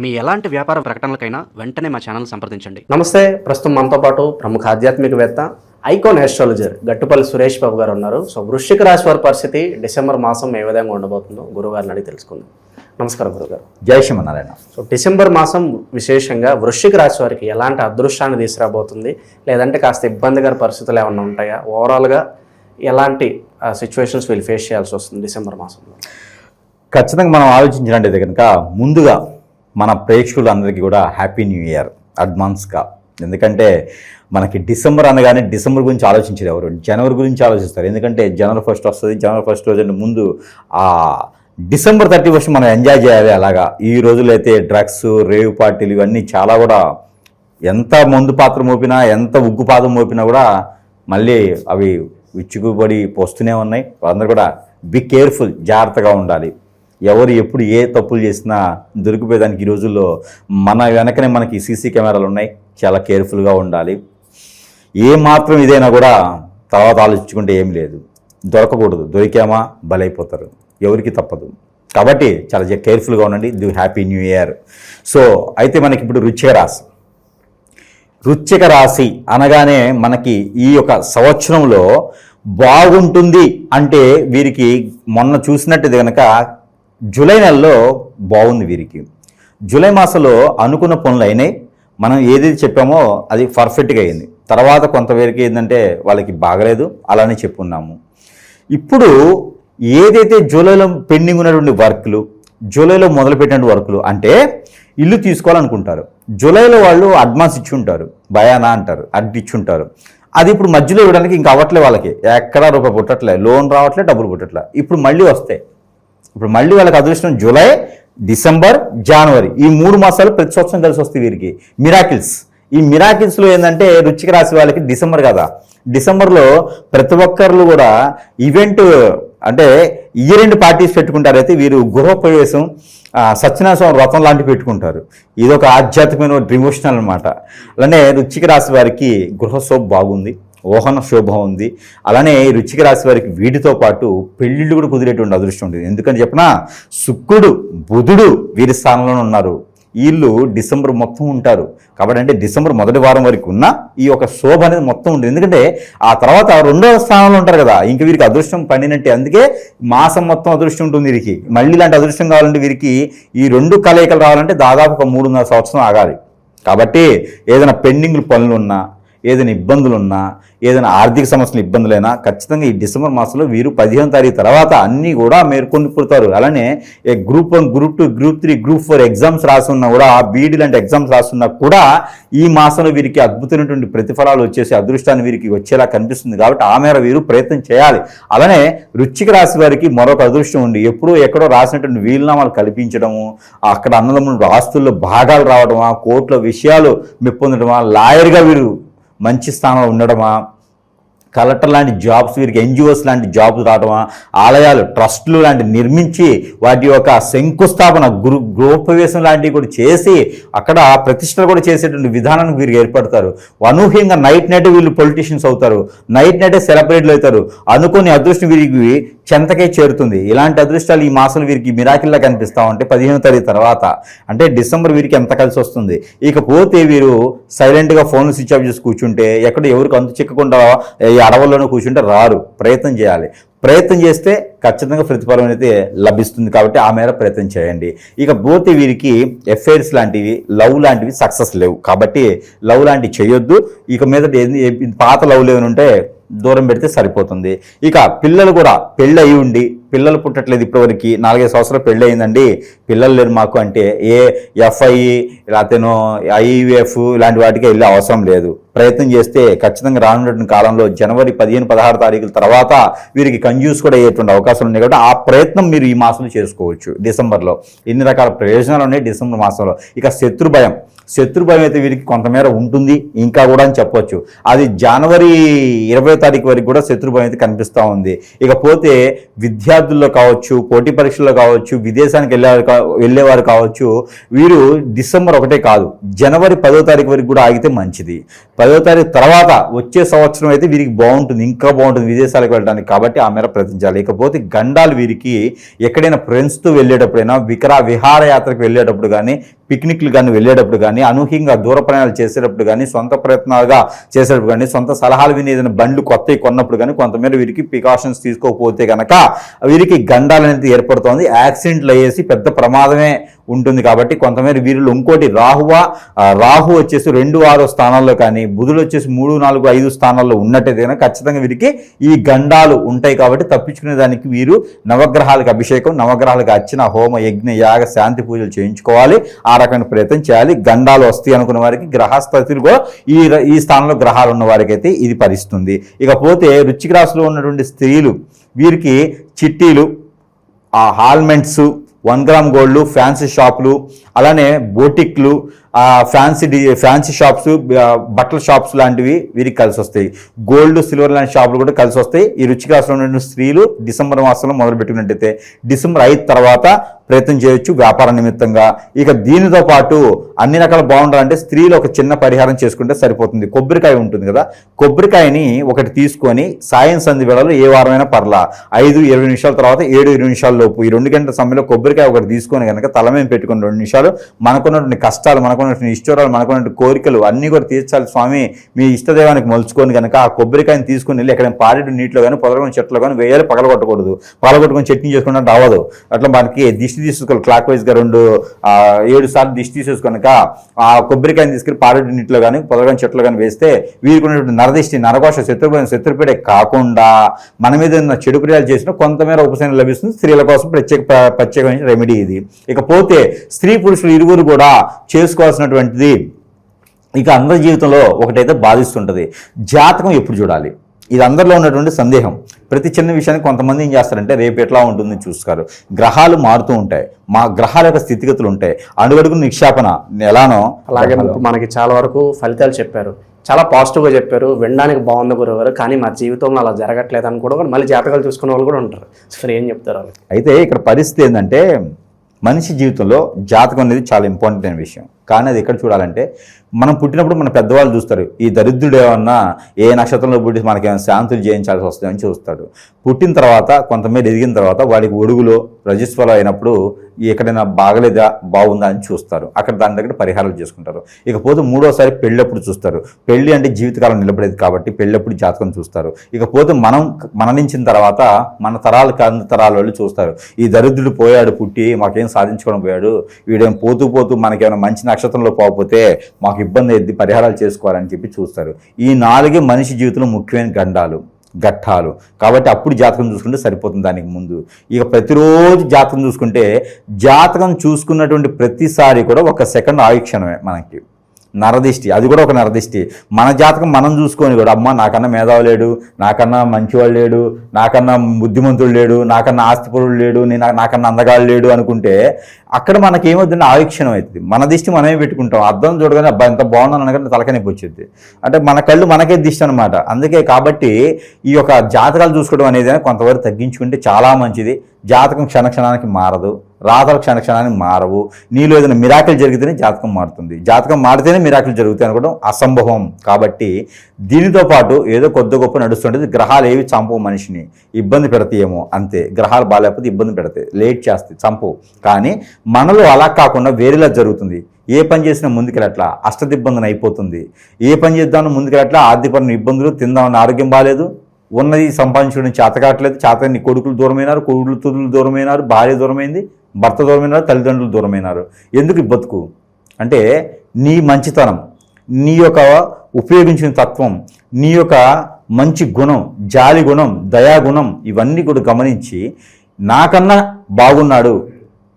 మీ ఎలాంటి వ్యాపార ప్రకటనలకైనా వెంటనే మా ఛానల్ సంప్రదించండి. నమస్తే ప్రస్తుతం మనతో పాటు ప్రముఖ ఆధ్యాత్మికవేత్త ఐకాన్ ఆస్ట్రాలజర్ గట్టుపల్లి సురేష్ బాబు గారు ఉన్నారు. సో వృశ్చిక రాశి వారి పరిస్థితి డిసెంబర్ మాసం ఏ విధంగా ఉండబోతుందో గురుగారిని అడిగి తెలుసుకుందాం. నమస్కారం గురుగారు జై శ్రీమన్నారాయణ. సో డిసెంబర్ మాసం విశేషంగా వృశ్చిక రాశి వారికి ఎలాంటి అదృష్టాన్ని తీసుకురాబోతుంది? లేదంటే కాస్త ఇబ్బందికర పరిస్థితులు ఏమైనా ఉంటాయా? ఓవరాల్గా ఎలాంటి సిచ్యువేషన్స్ వీళ్ళు ఫేస్ చేయాల్సి వస్తుంది డిసెంబర్ మాసంలో? ఖచ్చితంగా మనం ఆలోచించినట్టయితే కనుక ముందుగా మన ప్రేక్షకులందరికీ కూడా హ్యాపీ న్యూ ఇయర్ అడ్వాన్స్గా. ఎందుకంటే మనకి డిసెంబర్ అనగానే డిసెంబర్ గురించి ఆలోచించారు ఎవరు? జనవరి గురించి ఆలోచిస్తారు. ఎందుకంటే జనవరి ఫస్ట్ వస్తుంది జనవరి ఫస్ట్ రోజు ముందు ఆ డిసెంబర్ థర్టీ ఫస్ట్ మనం ఎంజాయ్ చేయాలి అలాగా. ఈ రోజులైతే డ్రగ్స్ రేవ్ పార్టీలు ఇవన్నీ చాలా కూడా ఎంత మందు పాత్ర మోపినా ఎంత ఉగ్గు పాదం మోపినా కూడా మళ్ళీ అవి విచ్చుకుబడి పోస్తూనే ఉన్నాయి. అందరూ కూడా బి కేర్ఫుల్ జాగ్రత్తగా ఉండాలి. ఎవరు ఎప్పుడు ఏ తప్పులు చేసినా దొరికిపోయేదానికి ఈ రోజుల్లో మన వెనకనే మనకి సీసీ కెమెరాలు ఉన్నాయి. చాలా కేర్ఫుల్గా ఉండాలి. ఏ మాత్రం ఇదైనా కూడా తర్వాత ఆలోచించుకుంటే ఏం లేదు. దొరకకూడదు. దొరికామా? బలైపోతారు. ఎవరికి తప్పదు. కాబట్టి చాలా కేర్ఫుల్గా ఉండండి. The happy new year. So అయితే మనకి ఇప్పుడు రుచిక రాశి. రుచిక రాశి అనగానే మనకి ఈ యొక్క సంవత్సరంలో బాగుంటుంది అంటే వీరికి మొన్న చూసినట్టు కనుక జూలై నెలలో బాగుంది వీరికి. జూలై మాసంలో అనుకున్న పనులు అయినాయి. మనం ఏదైతే చెప్పామో అది పర్ఫెక్ట్గా అయింది. తర్వాత కొంతవరకు ఏంటంటే వాళ్ళకి బాగలేదు. అలానే చెప్పున్నాము. ఇప్పుడు ఏదైతే జూలైలో పెండింగ్ ఉన్నటువంటి వర్క్లు జూలైలో మొదలుపెట్టిన వర్క్లు అంటే ఇల్లు తీసుకోవాలనుకుంటారు. జూలైలో వాళ్ళు అడ్వాన్స్ ఇచ్చి ఉంటారు భయానా అంటారు. అడ్డు ఇచ్చి ఉంటారు అది ఇప్పుడు మధ్యలో ఇవ్వడానికి ఇంకా అవ్వట్లే వాళ్ళకి. ఎక్కడా రూపాయి పుట్టట్లే లోన్ రావట్లే డబ్బులు పుట్టట్లే. ఇప్పుడు మళ్ళీ వస్తాయి. ఇప్పుడు మళ్ళీ వాళ్ళకి అదృష్టం జూలై డిసెంబర్ జనవరి. ఈ మూడు మాసాలు ప్రతి సంవత్సరం కలిసి వస్తాయి వీరికి. మిరాకిల్స్ ఈ మిరాకిల్స్లో ఏంటంటే రుచిక రాశి వాళ్ళకి డిసెంబర్ కదా. డిసెంబర్లో ప్రతి ఒక్కరు కూడా ఈవెంట్ అంటే ఇయర్ ఎండ్ పార్టీస్ పెట్టుకుంటారైతే వీరు గృహప్రవేశం సత్యనారాయణ స్వామి వ్రతం లాంటివి పెట్టుకుంటారు. ఇది ఒక ఆధ్యాత్మికమైన డివోషనల్ అనమాట అలానే రుచిక రాశి వారికి గృహశోభ బాగుంది. ఓహన శోభ ఉంది. అలానే రుచిక రాశి వారికి వీటితో పాటు పెళ్ళిళ్ళు కూడా కుదిరేటువంటి అదృష్టం ఉంటుంది. ఎందుకని చెప్పినా శుక్రుడు బుధుడు వీరి స్థానంలోనే ఉన్నారు. వీళ్ళు డిసెంబర్ మొత్తం ఉంటారు. కాబట్టి అంటే డిసెంబర్ మొదటి వారం వరకు ఉన్న ఈ యొక్క శోభ అనేది మొత్తం ఉంటుంది. ఎందుకంటే ఆ తర్వాత రెండవ స్థానంలో ఉంటారు కదా ఇంక వీరికి అదృష్టం పండినట్టే అందుకే మాసం మొత్తం అదృష్టం ఉంటుంది వీరికి. మళ్ళీ ఇలాంటి అదృష్టం కావాలంటే వీరికి ఈ రెండు కలయికలు రావాలంటే దాదాపు ఒక మూడున్నర సంవత్సరం ఆగాలి. కాబట్టి ఏదైనా పెండింగ్ పనులు ఉన్నా ఏదైనా ఇబ్బందులు ఉన్నా ఏదైనా ఆర్థిక సమస్యలు ఇబ్బందులైనా ఖచ్చితంగా ఈ డిసెంబర్ మాసంలో వీరు పదిహేను తారీఖు తర్వాత అన్నీ కూడా మేర్కొని పుడతారు. అలానే ఏ group one group two group three group four exams రాసున్నా కూడా బీఈడి లాంటి ఎగ్జామ్స్ రాసున్నా కూడా ఈ మాసంలో వీరికి అద్భుతమైనటువంటి ప్రతిఫలాలు వచ్చేసి అదృష్టాన్ని వీరికి వచ్చేలా కనిపిస్తుంది కాబట్టి ఆ మేర వీరు ప్రయత్నం చేయాలి. అలానే వృచ్చిక రాశి వారికి మరొక అదృష్టం ఉంది. ఎప్పుడో ఎక్కడో రాసినటువంటి వీలునామాలు కల్పించడము అక్కడ అన్నదమ్ముడు ఆస్తుల్లో భాగాలు రావడమా కోర్టులో విషయాలు మెప్పొందడమా లాయర్గా వీరు మంచి స్థానంలో ఉండడమా? కలెక్టర్ లాంటి జాబ్స్ వీరికి ఎన్జిఓస్ లాంటి జాబ్స్ రావడమా? ఆలయాలు ట్రస్టులు లాంటి నిర్మించి వాటి యొక్క శంకుస్థాపన గురు గృహోపవేశం లాంటివి కూడా చేసి అక్కడ ప్రతిష్టలు కూడా చేసేటువంటి విధానానికి వీరికి ఏర్పడతారు. అనూహ్యంగా నైట్ నైట్ వీళ్ళు పొలిటీషియన్స్ అవుతారు. నైట్ నైటే సెలబ్రేట్లు అవుతారు. అనుకోని అదృష్టం వీరికి చెంతకే చేరుతుంది. ఇలాంటి అదృష్టాలు ఈ మాసాలు వీరికి మిరాకిల్లా కనిపిస్తా ఉంటే పదిహేను తారీఖు తర్వాత అంటే డిసెంబర్ వీరికి ఎంత కలిసి వస్తుంది? ఇకపోతే వీరు సైలెంట్గా ఫోన్ స్విచ్ ఆఫ్ చేసి కూర్చుంటే ఎక్కడ ఎవరికి అంతు చిక్కకుండా ఈ అడవుల్లోనూ కూర్చుంటే రారు ప్రయత్నం చేయాలి. ప్రయత్నం చేస్తే ఖచ్చితంగా ప్రతిఫలం అయితే లభిస్తుంది కాబట్టి ఆ మేర ప్రయత్నం చేయండి. ఇక పోతే వీరికి ఎఫైర్స్ లాంటివి లవ్ లాంటివి సక్సెస్ లేవు. కాబట్టి లవ్ లాంటివి చేయొద్దు. ఇక మీద ఏంది- పాత లవ్ ఏమైనా ఉంటే దూరం పెడితే సరిపోతుంది. ఇక పిల్లలు కూడా పెళ్ళి అయి ఉండి పిల్లలు పుట్టట్లేదు ఇప్పటివరకు. నాలుగైదు సంవత్సరాలు పెళ్ళి అయిందండి పిల్లలు లేరు మాకు అంటే ఏ ఎఫ్ఐ లేకపోతే ఐవిఎఫ్ ఇలాంటి వాటికి వెళ్ళే అవసరం లేదు. ప్రయత్నం చేస్తే ఖచ్చితంగా రానున్నటువంటి కాలంలో జనవరి పదిహేను పదహారు తారీఖుల తర్వాత వీరికి కన్యూస్ కూడా అయ్యేటువంటి అవకాశాలు ఉన్నాయి కాబట్టి ఆ ప్రయత్నం మీరు ఈ మాసంలో చేసుకోవచ్చు డిసెంబర్లో. ఎన్ని రకాల ప్రయోజనాలు ఉన్నాయి డిసెంబర్ మాసంలో? ఇక శత్రు భయం. శత్రు భయం అయితే వీరికి కొంతమేర ఉంటుంది ఇంకా కూడా అని చెప్పొచ్చు. అది జనవరి ఇరవై తారీఖు వరకు కూడా శత్రు భయం అయితే కనిపిస్తూ ఉంది. ఇకపోతే విద్యార్థుల్లో కావచ్చు పోటీ పరీక్షల్లో కావచ్చు విదేశానికి వెళ్ళేవారు వెళ్ళేవారు కావచ్చు వీరు డిసెంబర్ ఒకటే కాదు జనవరి పదో తారీఖు వరకు కూడా ఆగితే మంచిది. పదో తారీఖు తర్వాత వచ్చే సంవత్సరం అయితే వీరికి బాగుంటుంది ఇంకా బాగుంటుంది విదేశాలకు వెళ్ళడానికి కాబట్టి ఆ మేర ప్రయత్నించాలి. ఇకపోతే గండాలు వీరికి ఎక్కడైనా ఫ్రెండ్స్తో వెళ్ళేటప్పుడైనా వికరా విహారయాత్రకు వెళ్ళేటప్పుడు కానీ పిక్నిక్లు కానీ వెళ్ళేటప్పుడు కానీ అనూహ్యంగా దూర ప్రయాణాలు చేసేటప్పుడు కానీ సొంత ప్రయత్నాలుగా చేసేటప్పుడు కానీ సొంత సలహాలు విని ఏదైనా బండ్లు కొత్తవి కొన్నప్పుడు కానీ కొంతమేర వీరికి ప్రికాషన్స్ తీసుకోకపోతే కనుక వీరికి గండాలు అనేది ఏర్పడుతోంది. యాక్సిడెంట్లు అయ్యేసి పెద్ద ప్రమాదమే ఉంటుంది కాబట్టి కొంతమేర వీరిలో ఇంకోటి రాహువ రాహు వచ్చేసి రెండు ఆరో స్థానాల్లో కానీ బుధుడు వచ్చేసి మూడు నాలుగు ఐదు స్థానాల్లో ఉన్నట్టయితే కనుక ఖచ్చితంగా వీరికి ఈ గండాలు ఉంటాయి కాబట్టి తప్పించుకునే దానికి వీరు నవగ్రహాలకు అభిషేకం నవగ్రహాలకు అర్చన హోమ యజ్ఞ యాగ శాంతి పూజలు చేయించుకోవాలి. ఆ రకమైన ప్రయత్నం చేయాలి. గండాలు వస్తాయి అనుకున్న వారికి గ్రహస్థితులు కూడా ఈ ఈ స్థానంలో గ్రహాలు ఉన్న వారికి అయితే ఇది పరిస్తుంది. ఇకపోతే రుచిక రాశిలో ఉన్నటువంటి స్త్రీలు వీరికి చిట్టీలు ఆ హాల్మెంట్స్ వన్ గ్రామ్ గోల్డ్లు ఫ్యాన్సీ షాపులు అలానే బోటిక్లు ఫ్యాన్సీ డి ఫ్యాన్సీ షాప్స్ బట్టల షాప్స్ లాంటివి వీరికి కలిసి వస్తాయి. గోల్డ్ సిల్వర్ లాంటి షాపులు కూడా కలిసి వస్తాయి. ఈ రుచికాసులో ఉన్న స్త్రీలు డిసెంబర్ మాసంలో మొదలు పెట్టుకున్నట్టయితే డిసెంబర్ ఐదు తర్వాత ప్రయత్నం చేయొచ్చు వ్యాపార నిమిత్తంగా. ఇక దీనితో పాటు అన్ని రకాల బాగుండాలంటే స్త్రీలు ఒక చిన్న పరిహారం చేసుకుంటే సరిపోతుంది. కొబ్బరికాయ ఉంటుంది కదా. కొబ్బరికాయని ఒకటి తీసుకొని సాయం సంధి వేళలో ఏ వారమైనా పర్లా. ఐదు ఇరవై నిమిషాల తర్వాత ఏడు ఇరవై నిమిషాల లోపు ఈ రెండు గంటల సమయంలో కొబ్బరికాయ ఒకటి తీసుకొని కనుక తల మీద పెట్టుకుని రెండు నిమిషాలు మనకున్నటువంటి కష్టాలు మనకున్నటువంటి ఇష్టరాలు మనకున్నటువంటి కోరికలు అన్నీ కూడా తీర్చాలి స్వామి. మీ ఇష్టదైవానికి మలుచుకొని కనుక ఆ కొబ్బరికాయని తీసుకొని వెళ్ళి ఎక్కడ పారేడు నీటిలో కానీ పొదలకొని చెట్లో కానీ వేయాలి పగలగొట్టకూడదు. పగలగొట్టుకొని చట్నీ చేసుకున్నట్టు అవ్వదు అట్లా మనకి దిష్టి తీసుకోవాలి క్లాక్ వైజ్గా రెండు ఏడు సార్లు దిష్టి తీసేసుకొనక ఆ కొబ్బరికాయని తీసుకెళ్ళి పారేడు నీటిలో కానీ పొదలకొని చెట్లో కానీ వేస్తే వీరికి ఉన్నటువంటి నరదిష్టి నరకోశ శత్రుపీడ శత్రుపీడే కాకుండా మన మీద ఉన్న చెడు క్రియలు చేసిన కొంతమేర ఉపశమనం లభిస్తుంది. స్త్రీల కోసం ప్రత్యేక ప్రత్యేకమైన రెమెడీ ఇది. ఇకపోతే స్త్రీ పురుషులు ఇరువురు కూడా చేసుకోవాల్సినటువంటిది ఇక అందరి జీవితంలో ఒకటైతే బాధిస్తుంటుంది. జాతకం ఎప్పుడు చూడాలి? ఇది అందరిలో ఉన్నటువంటి సందేహం. ప్రతి చిన్న విషయానికి కొంతమంది ఏం చేస్తారంటే రేపు ఎట్లా ఉంటుంది చూస్తారు. గ్రహాలు మారుతూ ఉంటాయి. మా గ్రహాల యొక్క స్థితిగతులు ఉంటాయి. అడుగడుగు నిక్షేపణ ఎలానో అలాగే మనకి చాలా వరకు ఫలితాలు చెప్పారు. చాలా పాజిటివ్గా చెప్పారు. వినడానికి బాగుంది గురుగారు కానీ మా జీవితంలో అలా జరగట్లేదు అని కూడా మళ్ళీ జాతకాలు చూసుకునే వాళ్ళు కూడా ఉంటారు. సరే ఏం చెప్తారు అయితే ఇక్కడ పరిస్థితి ఏంటంటే మనిషి జీవితంలో జాతకం అనేది చాలా ఇంపార్టెంట్ అయిన విషయం. కానీ అది ఎక్కడ చూడాలంటే మనం పుట్టినప్పుడు మన పెద్దవాళ్ళు చూస్తారు ఈ దరిద్రుడు ఏమన్నా ఏ నక్షత్రంలో పుట్టి మనకి ఏమైనా శాంతులు చేయించాల్సి వస్తుందని చూస్తాడు. పుట్టిన తర్వాత కొంతమంది ఎదిగిన తర్వాత వాడికి ఒడుగులో రజస్వలం అయినప్పుడు ఎక్కడైనా బాగలేదా బాగుందా అని చూస్తారు. అక్కడ దాని దగ్గర పరిహారాలు చేసుకుంటారు. ఇకపోతే మూడోసారి పెళ్ళప్పుడు చూస్తారు. పెళ్ళి అంటే జీవితకాలం నిలబడేది కాబట్టి పెళ్ళప్పుడు జాతకం చూస్తారు. ఇకపోతే మనం మరణించిన తర్వాత మన తరాలు కాని తరాల వాళ్ళు చూస్తారు. ఈ దరిద్రుడు పోయాడు పుట్టి మాకేం సాధించుకోవడం పోయాడు. వీడేం పోతూ పోతూ మనకేమైనా మంచి నక్షత్రంలో పోకపోతే మాకు ఇబ్బంది అయింది పరిహారాలు చేసుకోవాలని చెప్పి చూస్తారు. ఈ నాలుగే మనిషి జీవితంలో ముఖ్యమైన గండాలు. ఘట్టాలు. కాబట్టి అప్పుడు జాతకం చూసుకుంటే సరిపోతుంది దానికి ముందు. ఇక ప్రతిరోజు జాతకం చూసుకుంటే జాతకం చూసుకున్నటువంటి ప్రతిసారి కూడా ఒక సెకండ్ ఆయుక్షణమే మనకి. నరదిష్టి. అది కూడా ఒక నరదిష్టి. మన జాతకం మనం చూసుకొని కూడా అమ్మ నాకన్నా మేధావు లేడు నాకన్నా మంచివాడు లేడు నాకన్నా బుద్ధిమంతుడు లేడు నాకన్నా ఆస్తిపరుడు లేడు నేను నాకన్నా అందగాడు లేడు అనుకుంటే అక్కడ మనకి ఆవిక్షణం ఆయుక్షణం అవుతుంది. మన దిష్టి మనమే పెట్టుకుంటాం. అర్థం చూడగానే అబ్బా ఎంత బాగున్నాను అనగానే తలకనిపి వచ్చింది అంటే మన కళ్ళు మనకే దిష్టి అనమాట అందుకే కాబట్టి ఈ యొక్క జాతకాలు చూసుకోవడం అనేది కొంతవరకు తగ్గించుకుంటే చాలా మంచిది. జాతకం క్షణ క్షణానికి మారదు. రాతలు క్షణ క్షణానికి మారవు. నీలో ఏదైనా మిరాకిల్ జరిగితేనే జాతకం మారుతుంది. జాతకం మారితేనే మిరాకిల్ జరుగుతాయి అనుకోవడం అసంభవం. కాబట్టి దీనితో పాటు ఏదో కొద్ది గొప్ప నడుస్తుంటుంది. గ్రహాలు ఏవి చంపవు మనిషిని. ఇబ్బంది పెడతాయేమో. అంతే. గ్రహాలు బాగాలేకపోతే ఇబ్బంది పెడతాయి. లేట్ చేస్తాయి. చంపవు కానీ మనలో అలా కాకుండా వేరేలా జరుగుతుంది. ఏ పని చేసినా ముందుకెళ్ళట్లా. అష్టదిబ్బందన అయిపోతుంది. ఏ పని చేద్దామని ముందుకెళ్ళట్లా. ఆర్థికపరమైన ఇబ్బందులు తిందామని ఆరోగ్యం బాగాలేదు. ఉన్నది సంపాదించడం చేత కావట్లేదు. చేత కొడుకులు దూరమైనారు. కొడుకులు తుదులు దూరమైనారు. భార్య దూరమైంది. భర్త దూరమైనారు తల్లిదండ్రులు దూరమైనారు. ఎందుకు ఈ బతుకు? అంటే నీ మంచితనం నీ యొక్క ఉపయోగించిన తత్వం నీ యొక్క మంచి గుణం జాలి గుణం దయాగుణం ఇవన్నీ కూడా గమనించి నాకన్నా బాగున్నాడు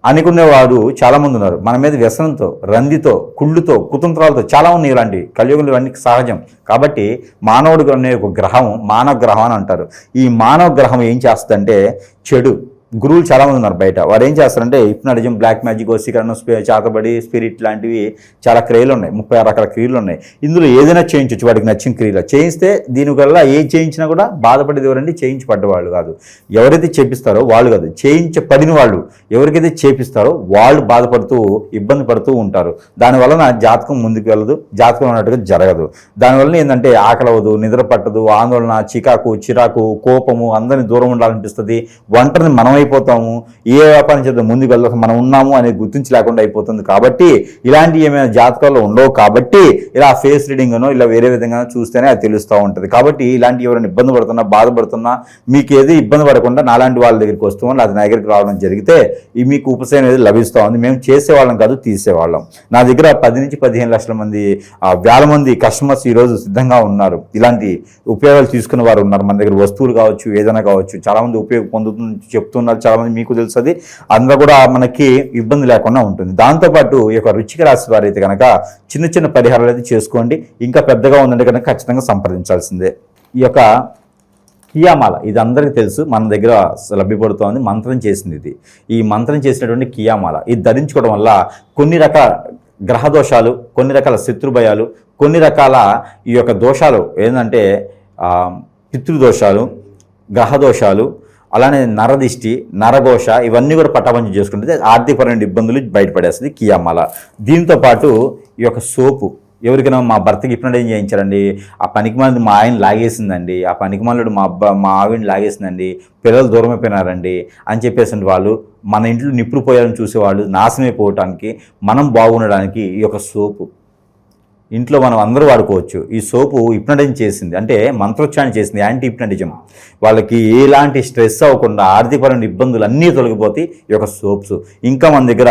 అనుకునేవాడు చాలామంది ఉన్నారు. మన మీద వ్యసనంతో రందితో కుళ్ళుతో కుతంత్రాలతో చాలా ఉన్నాయి ఇలాంటి కలియుగంలో ఇవన్నీ సహజం. కాబట్టి మానవుడు అనే ఒక గ్రహం మానవ గ్రహం అని అంటారు. ఈ మానవ గ్రహం ఏం చేస్తుందంటే చెడు. గురువులు చాలామంది ఉన్నారు బయట. వారు ఏం చేస్తారంటే హిప్నాటిజం బ్లాక్ మ్యాజిక్ వసీకరణ స్పి- చాతబడి స్పిరిట్ లాంటివి చాలా క్రియలు ఉన్నాయి. ముప్పై ఆరు రకాల క్రియలు ఉన్నాయి. ఇందులో ఏదైనా చేయించవచ్చు వాడికి నచ్చిన క్రియలు. చేయిస్తే దీనివల్ల ఏ చేయించినా కూడా బాధపడేది ఎవరండి? చేయించి పడ్డవాళ్ళు కాదు. ఎవరైతే చేపిస్తారో వాళ్ళు కాదు. చేయించబడిన వాళ్ళు ఎవరికైతే చేపిస్తారో వాళ్ళు బాధపడుతూ ఇబ్బంది పడుతూ ఉంటారు. దానివలన జాతకం ముందుకు వెళ్ళదు జాతకం అన్నట్టుగా జరగదు. దానివల్ల ఏంటంటే ఆకలి అవ్వదు నిద్ర పట్టదు ఆందోళన చికాకు చిరాకు కోపము అందరిని దూరం ఉండాలనిపిస్తుంది. ఒంటరిని మనం ఏమైపోతాము ఏ వ్యాపారం చేద్దాం ముందుకు వెళ్దాం మనం ఉన్నాము అనేది గుర్తించి లేకుండా అయిపోతుంది. కాబట్టి ఇలాంటి ఏమైనా జాతకాల్లో ఉండవు కాబట్టి ఇలా ఫేస్ రీడింగ్నో ఇలా వేరే విధంగా చూస్తేనే అది తెలుస్తూ ఉంటుంది. కాబట్టి ఇలాంటి ఎవరైనా ఇబ్బంది పడుతున్నా బాధపడుతున్నా మీకు ఏది ఇబ్బంది పడకుండా నాలాంటి వాళ్ళ దగ్గరికి వస్తాం లేదా నా దగ్గరికి రావడం జరిగితే ఈ మీకు ఉపశమనం అనేది లభిస్తూ ఉంది. మేము చేసేవాళ్ళం కాదు తీసేవాళ్ళం. నా దగ్గర పది నుంచి పదిహేను లక్షల మంది వేల మంది కస్టమర్స్ ఈరోజు సిద్ధంగా ఉన్నారు. ఇలాంటి ఉపయోగాలు తీసుకున్న వారు ఉన్నారు. మన దగ్గర వస్తువులు కావచ్చు ఏదైనా కావచ్చు చాలా మంది ఉపయోగం పొందుతుంది చెప్తున్నారు. చాలా చాలామంది మీకు తెలుస్తుంది. అందులో కూడా మనకి ఇబ్బంది లేకుండా ఉంటుంది. దాంతోపాటు ఈ యొక్క రుచిక రాశి వారు అయితే కనుక చిన్న చిన్న పరిహారాలు అయితే చేసుకోండి. ఇంకా పెద్దగా ఉందంటే కనుక ఖచ్చితంగా సంప్రదించాల్సిందే. ఈ యొక్క కియామాల ఇది అందరికీ తెలుసు. మన దగ్గర లభ్యపడుతోంది మంత్రం చేసింది ఇది. ఈ మంత్రం చేసినటువంటి కియామాల ఇది ధరించుకోవడం వల్ల కొన్ని రకాల గ్రహ దోషాలు కొన్ని రకాల శత్రుభయాలు కొన్ని రకాల ఈ యొక్క దోషాలు ఏంటంటే పితృదోషాలు గ్రహ దోషాలు అలానే నరదిష్టి నరఘోష ఇవన్నీ కూడా పటాపంచం చేసుకుంటే ఆర్థికపరమైన ఇబ్బందులు బయటపడేస్తుంది కియామాల. దీంతో పాటు ఈ యొక్క సోపు ఎవరికైనా మా భర్తకి ఇప్పుడు ఏం చేయించారండి? ఆ పనికి మా ఆయన లాగేసిందండి ఆ పనికి మా అబ్బా మా ఆవిడని లాగేసిందండి పిల్లలు దూరం అయిపోయినారండి అని చెప్పేసి వాళ్ళు మన ఇంట్లో నిప్పుడు పోయాలని చూసేవాళ్ళు నాశనం అయిపోవటానికి మనం బాగుండడానికి ఈ యొక్క సోపు. ఇంట్లో మనం అందరూ వాడుకోవచ్చు. ఈ సోపు హిప్నటైజ్ చేసింది. అంటే మంత్రోచ్చారణ చేసింది. యాంటీ హిప్నటిజం వాళ్ళకి ఎలాంటి స్ట్రెస్ అవ్వకుండా ఆర్థికపరమైన ఇబ్బందులు అన్నీ తొలగిపోతాయి ఈ యొక్క సోప్స్. ఇంకా మన దగ్గర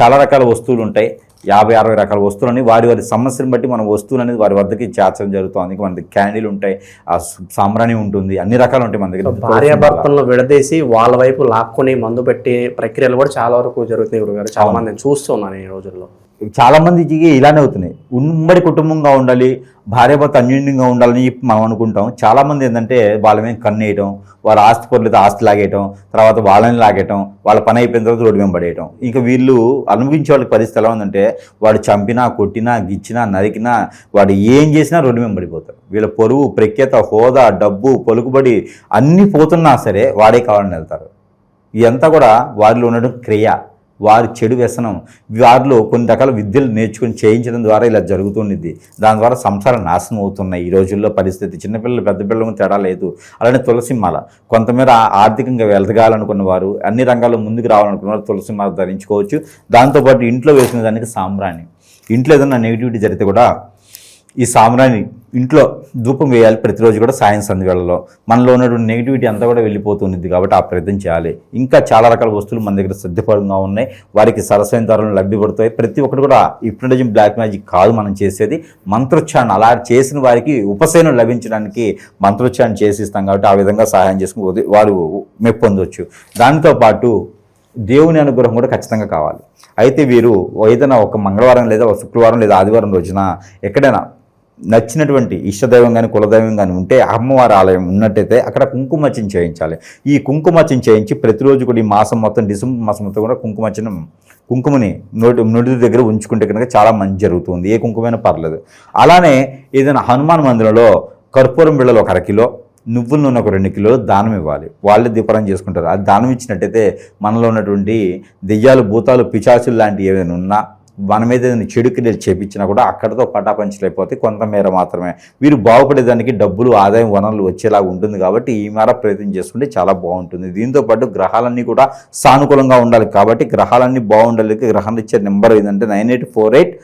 చాలా రకాల వస్తువులు ఉంటాయి. యాభై అరవై రకాల వస్తువులని వారి వారి సమస్యను బట్టి మన వస్తువులు అనేది వారి వద్దకి చేర్చడం జరుగుతుంది. మన దగ్గర క్యాండిల్ ఉంటాయి. ఆ సాంబ్రాణి ఉంటుంది. అన్ని రకాలు ఉంటాయి మన దగ్గర. భార్యాభర్తలను విడదీసి వాళ్ళ వైపు లాక్కొని మందు పెట్టే ప్రక్రియలు కూడా చాలా వరకు జరుగుతున్నాయి గురుగారు. చాలా మంది నేను చూస్తున్నాను ఈ రోజుల్లో. చాలా మందికి ఇలానే అవుతున్నాయి. ఉమ్మడి కుటుంబంగా ఉండాలి భార్యాభర్త అన్యోన్యంగా ఉండాలని మనం అనుకుంటాం. చాలా మంది ఏంటంటే వాళ్ళ మీద కన్నేయటం వాళ్ళ ఆస్తి పొరలతో ఆస్తి లాగేయటం తర్వాత వాళ్ళని లాగేయటం వాళ్ళ పని అయిపోయిన తర్వాత రోడ్డు మీద పడేయటం. ఇంకా వీళ్ళు అనుభవించే వాళ్ళకి పరిస్థితి ఎలా ఉందంటే వాడు చంపినా కొట్టినా గిచ్చినా నరికినా వాడు ఏం చేసినా రోడ్డు మీద పడిపోతారు వీళ్ళ పొరుగు ప్రఖ్యాత హోదా డబ్బు పలుకుబడి అన్నీ పోతున్నా సరే వాడే కావాలని వెళ్తారు. ఇదంతా కూడా వారిలో ఉండడం క్రియ. వారి చెడు వ్యసనం వారిలో కొన్ని రకాల విద్యలు నేర్చుకుని చేయించడం ద్వారా ఇలా జరుగుతుంది దాని ద్వారా సంసారం నాశనం అవుతున్నాయి. ఈ రోజుల్లో పరిస్థితి చిన్నపిల్లలు పెద్ద పిల్లలకు తేడా లేదు. అలానే తులసి కొంతమేర ఆర్థికంగా వెలగాలనుకున్న వారు అన్ని రంగాల్లో ముందుకు రావాలనుకున్న వారు తులసి ధరించుకోవచ్చు. దాంతోపాటు ఇంట్లో వేసిన దానికి సాంబ్రాణి. ఇంట్లో ఏదైనా నెగిటివిటీ జరిగితే కూడా ఈ సామ్రాన్ని ఇంట్లో ధూపం వేయాలి ప్రతిరోజు కూడా సాయం సంధి మనలో ఉన్నటువంటి నెగిటివిటీ అంతా కూడా వెళ్ళిపోతుంది కాబట్టి ఆ ప్రయత్నం చేయాలి. ఇంకా చాలా రకాల వస్తువులు మన దగ్గర సిద్ధపడంగా ఉన్నాయి. వారికి సరసైన ధరలు లభ్యపడతాయి ప్రతి ఒక్కటి కూడా హిప్నటిజం బ్లాక్ మ్యాజిక్ కాదు మనం చేసేది. మంత్రోచ్చారణ అలా చేసిన వారికి ఉపశమనం లభించడానికి మంత్రోచ్చారణ చేసిస్తాం కాబట్టి ఆ విధంగా సహాయం చేసుకుని వారు మెప్పొందొచ్చు దానితో పాటు దేవుని అనుగ్రహం కూడా ఖచ్చితంగా కావాలి. అయితే వీరు ఏదైనా ఒక మంగళవారం లేదా ఒక శుక్రవారం లేదా ఆదివారం రోజున ఎక్కడైనా నచ్చినటువంటి ఇష్టదైవం కానీ కులదైవం కానీ ఉంటే అమ్మవారి ఆలయం ఉన్నట్టయితే అక్కడ కుంకుమర్చన చేయించాలి. ఈ కుంకుమర్చన చేయించి ప్రతిరోజు కూడా ఈ మాసం మొత్తం డిసెంబర్ మాసం మొత్తం కూడా కుంకుమర్చనం కుంకుమని నోటి నుడి దగ్గర ఉంచుకుంటే కనుక చాలా మంచి జరుగుతుంది. ఏ కుంకుమైనా పర్లేదు. అలానే ఏదైనా హనుమాన్ మందిరంలో కర్పూరం బిళ్ళలు ఒక అరకిలో నువ్వుల నూనె ఒక రెండు కిలోలు దానం ఇవ్వాలి. వాళ్ళే దీపారం చేసుకుంటారు. అది దానం ఇచ్చినట్టయితే మనలో ఉన్నటువంటి దెయ్యాలు భూతాలు పిచాచులు లాంటివి ఏమైనా ఉన్నా మన మీద ఏదైనా చెడు క్రియలు చేపించినా కూడా అక్కడతో పటాపంచలైపోతే కొంతమేర మాత్రమే. వీరు బాగుపడేదానికి డబ్బులు ఆదాయం వనరులు వచ్చేలాగా ఉంటుంది కాబట్టి ఈ మేర ప్రయత్నం చేసుకుంటే చాలా బాగుంటుంది. దీంతో పాటు గ్రహాలన్నీ కూడా సానుకూలంగా ఉండాలి కాబట్టి గ్రహాలన్నీ బాగుండాలి. గ్రహం ఇచ్చే నెంబర్ ఏంటంటే nine eight four eight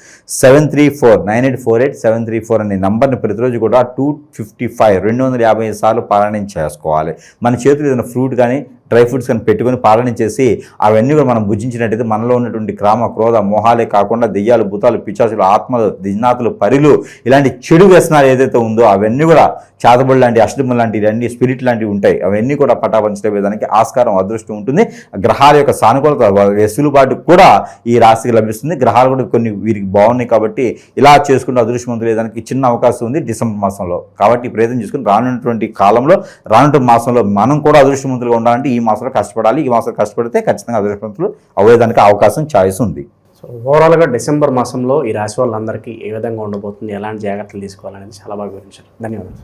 seven three four. Nine eight four eight seven three four అనే నెంబర్ని ప్రతిరోజు కూడా టూ ఫిఫ్టీ ఫైవ్ రెండు వందల యాభై ఐదు సార్లు పారాయణం చేసుకోవాలి. మన చేతులు ఏదైనా ఫ్రూట్ కానీ డ్రై ఫ్రూట్స్ కానీ పెట్టుకొని పాలన చేసి అవన్నీ కూడా మనం భుజించినట్టయితే మనలో ఉన్నటువంటి క్రామ క్రోధ మోహాలే కాకుండా దెయ్యాలు భూతాలు పిచాసులు ఆత్మలు దిజ్ఞాతులు పరిలు ఇలాంటి చెడు వ్యసనాలు ఏదైతే ఉందో అవన్నీ కూడా చాతబడి లాంటి అష్టమం లాంటి అన్ని స్పిరిట్ లాంటివి ఉంటాయి. అవన్నీ కూడా పటాపంచడం వేదానికి ఆస్కారం అదృష్టం ఉంటుంది. గ్రహాల యొక్క సానుకూలత వెసులుబాటు కూడా ఈ రాశికి లభిస్తుంది. గ్రహాలు కూడా కొన్ని వీరికి బాగున్నాయి కాబట్టి ఇలా చేసుకుంటే అదృష్టవంతులు ఏదానికి చిన్న అవకాశం ఉంది డిసెంబర్ మాసంలో. కాబట్టి ప్రయత్నం చేసుకుని రానున్నటువంటి కాలంలో రానున్న మాసంలో మనం కూడా అదృష్టవంతులుగా ఉండాలంటే ఈ మాసంలో కష్టపడాలి ఈ మాసంలో కష్టపడితే ఖచ్చితంగా అదృష్టవంతులు అవ్వేదానికి అవకాశం ఛాయిస్ ఉంది. సో ఓవరాల్గా డిసెంబర్ మాసంలో ఈ రాశి వాళ్ళందరికీ ఏ విధంగా ఉండబోతుంది ఎలాంటి జాగ్రత్తలు తీసుకోవాలనేది చాలా బాగా వివరించారు. ధన్యవాదాలు.